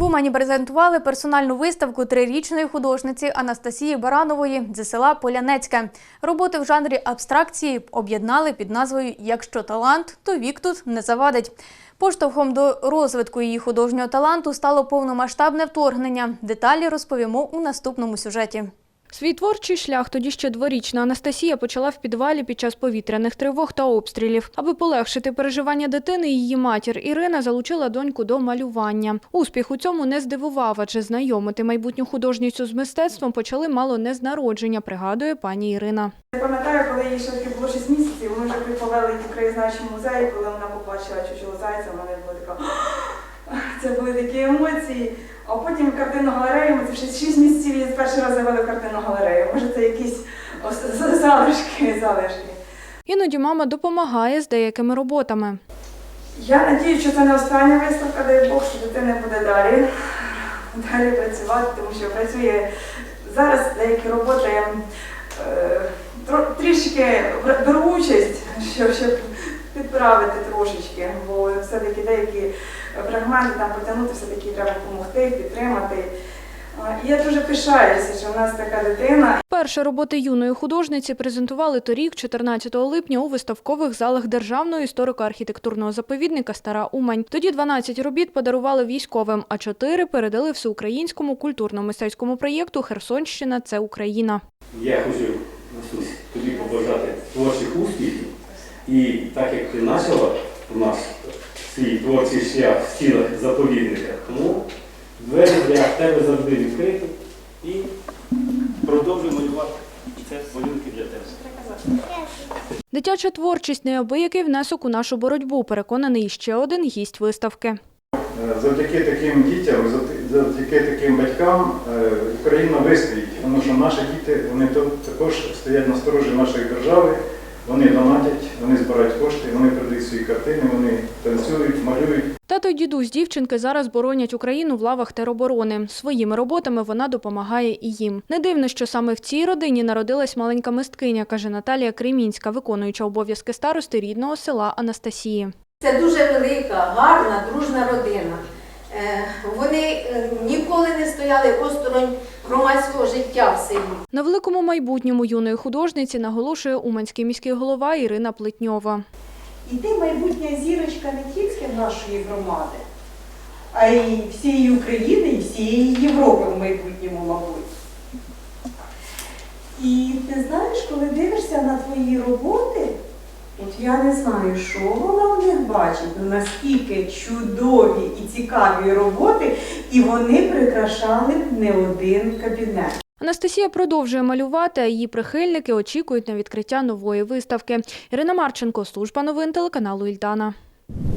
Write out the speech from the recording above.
В Умані презентували персональну виставку трирічної художниці Анастасії Баранової зі села Полянецьке. Роботи в жанрі абстракції об'єднали під назвою Якщо талант, то вік тут не завадить. Поштовхом до розвитку її художнього таланту стало повномасштабне вторгнення. Деталі розповімо у наступному сюжеті. Свій творчий шлях тоді ще дворічна Анастасія почала в підвалі під час повітряних тривог та обстрілів. Аби полегшити переживання дитини, її матір Ірина залучила доньку до малювання. Успіх у цьому не здивував, адже знайомити майбутню художницю з мистецтвом почали мало не з народження, пригадує пані Ірина. Я пам'ятаю, коли їй ще було 6 місяців, ми вже повели в краєзнавчий музей, коли вона побачила чужого зайця, вона була така. Це були такі емоції. А потім картинну галерею, це ще 6 місяців перший раз завели в картинну галерею. Може, це якісь залишки, залишки. Іноді мама допомагає з деякими роботами. Я надію, що це не остання виставка, дай Бог, що дитина буде далі, далі працювати, тому що працює зараз деякі роботи е, трішки беру участь, щоб, щоб підправити трошечки, бо все-таки деякі фрагменти там потягнути, все-таки треба допомогти, підтримати. Я дуже пишаюся, що в нас така дитина, Перші роботи юної художниці презентували торік, 14 липня, у виставкових залах Державного історико-архітектурного заповідника Стара Умань. Тоді 12 робіт подарували військовим, а 4 передали всеукраїнському культурно-мистецькому проєкту Херсонщина це Україна. Я хочу, Настусь, тобі побажати творчих успіхів. І так як ти почала у нас свій творчий шлях в стінах заповідника, тому двері для тебе завжди відкриті і продовжуй малювати. Це малюнки для тебе. Дитяча творчість неабиякий внесок у нашу боротьбу, переконаний ще один гість виставки. Завдяки таким дітям, завд- завдяки таким батькам е, Україна вистоїть, тому що наші діти вони також стоять на сторожі нашої держави, вони донатять, вони збирають кошти, вони продають свої картини, вони танцюють, малюють. Тато й дідусь дівчинки зараз боронять Україну в лавах тероборони. Своїми роботами вона допомагає і їм. Не дивно, що саме в цій родині народилась маленька мисткиня, каже Наталія Кремінська, виконуюча обов'язки старости рідного села Анастасії. Це дуже велика, гарна, дружна родина. Е, Вони е, ніколи не стояли осторонь громадського життя в селі. На великому майбутньому юної художниці наголошує уманський міський голова Ірина Плетньова. І ти майбутня зірочка не тільки нашої громади, а й всієї України і всієї Європи в майбутньому, мабуть. І ти знаєш, коли дивишся на твої роботи, от я не знаю, що вона в них бачить, наскільки чудові і цікаві роботи, і вони прикрашали не один кабінет. Анастасія продовжує малювати, а її прихильники очікують на відкриття нової виставки. Ірина Марченко, служба новин телеканалу Ільдана.